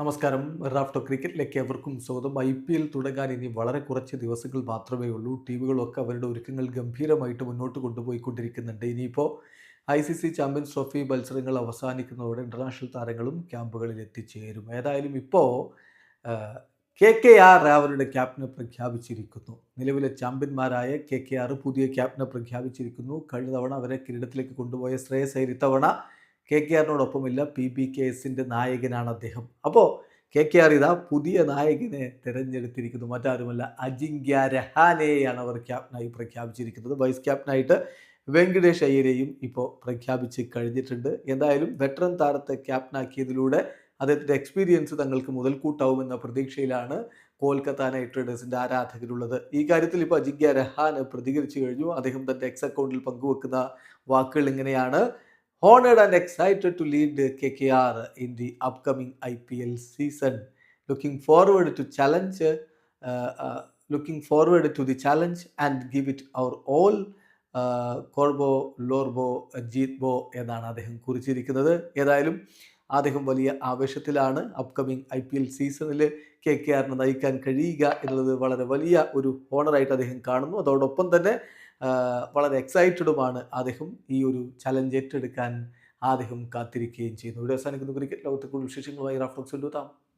നമസ്കാരം. റാഫ്റ്റോ ക്രിക്കറ്റിലേക്ക് എവർക്കും സ്വാഗതം. I P L തുടങ്ങാൻ ഇനി വളരെ കുറച്ച് ദിവസങ്ങൾ മാത്രമേ ഉള്ളൂ. ടീമുകളൊക്കെ അവരുടെ ഒരുക്കങ്ങൾ ഗംഭീരമായിട്ട് മുന്നോട്ട് കൊണ്ടുപോയിക്കൊണ്ടിരിക്കുന്നുണ്ട്. ഇനിയിപ്പോൾ I C C champions trophy മത്സരങ്ങൾ അവസാനിക്കുന്നതോടെ ഇന്റർനാഷണൽ താരങ്ങളും ക്യാമ്പുകളിൽ എത്തിച്ചേരും. ഏതായാലും ഇപ്പോൾ കെ കെ ആർ അവരുടെ ക്യാപ്റ്റനെ പ്രഖ്യാപിച്ചിരിക്കുന്നു. നിലവിലെ ചാമ്പ്യന്മാരായ കെ കെ ആർ പുതിയ ക്യാപ്റ്റനെ പ്രഖ്യാപിച്ചിരിക്കുന്നു. കഴിഞ്ഞ തവണ അവരെ കിരീടത്തിലേക്ക് കൊണ്ടുപോയ ശ്രേയസ് ഇത്തവണ കെ കെ ആറിനോടൊപ്പമില്ല. പി ബി കെ എസിന്റെ നായകനാണ് അദ്ദേഹം. അപ്പോൾ കെ കെ ആർ ഇതാ പുതിയ നായകനെ തിരഞ്ഞെടുത്തിരിക്കുന്നു. മറ്റാരുമല്ല അജിങ്ക്യ രഹാനെയാണ് അവർ ക്യാപ്റ്റനായി പ്രഖ്യാപിച്ചിരിക്കുന്നത്. വൈസ് ക്യാപ്റ്റനായിട്ട് വെങ്കടേഷ് അയ്യരെയും ഇപ്പോൾ പ്രഖ്യാപിച്ച് കഴിഞ്ഞിട്ടുണ്ട്. എന്തായാലും വെറ്ററൻ താരത്തെ ക്യാപ്റ്റനാക്കിയതിലൂടെ അദ്ദേഹത്തിന്റെ എക്സ്പീരിയൻസ് തങ്ങൾക്ക് മുതൽക്കൂട്ടാവുമെന്ന പ്രതീക്ഷയിലാണ് കൊൽക്കത്ത നൈറ്റ് റൈഡേഴ്സിന്റെ ആരാധകരുള്ളത്. ഈ കാര്യത്തിൽ ഇപ്പോൾ അജിങ്ക്യ രഹാൻ പ്രതികരിച്ചു കഴിഞ്ഞു. അദ്ദേഹം തന്റെ എക്സ് അക്കൗണ്ടിൽ പങ്കുവെക്കുന്ന വാക്കുകൾ ഇങ്ങനെയാണ്. Honored and excited to lead KKR in the upcoming IPL season. Looking forward to challenge, uh, uh, looking forward to the challenge and give it our all. കോർബോ ലോർബോ ജീത്ബോ എന്നാണ് അദ്ദേഹം കുറിച്ചിരിക്കുന്നത് ഏതായാലും അദ്ദേഹം വലിയ ആവേശത്തിലാണ് അപ്കമിങ് ഐ പി എൽ സീസണിൽ K K ആറിനെ നയിക്കാൻ കഴിയുക എന്നുള്ളത് വളരെ വലിയ ഒരു ഹോണറായിട്ട് അദ്ദേഹം കാണുന്നു അതോടൊപ്പം തന്നെ വളരെ എക്സൈറ്റഡുമാണ് അദ്ദേഹം ഈ ഒരു ചലഞ്ച് ഏറ്റെടുക്കാൻ അദ്ദേഹം കാത്തിരിക്കുകയും ചെയ്യുന്നു. ഇവിടെ അവസാനിക്കുന്ന. ക്രിക്കറ്റ് ലോകത്തെ കൂടുതൽ വിശേഷങ്ങളുമായി റാഫ്ലോക്സ് എത്താം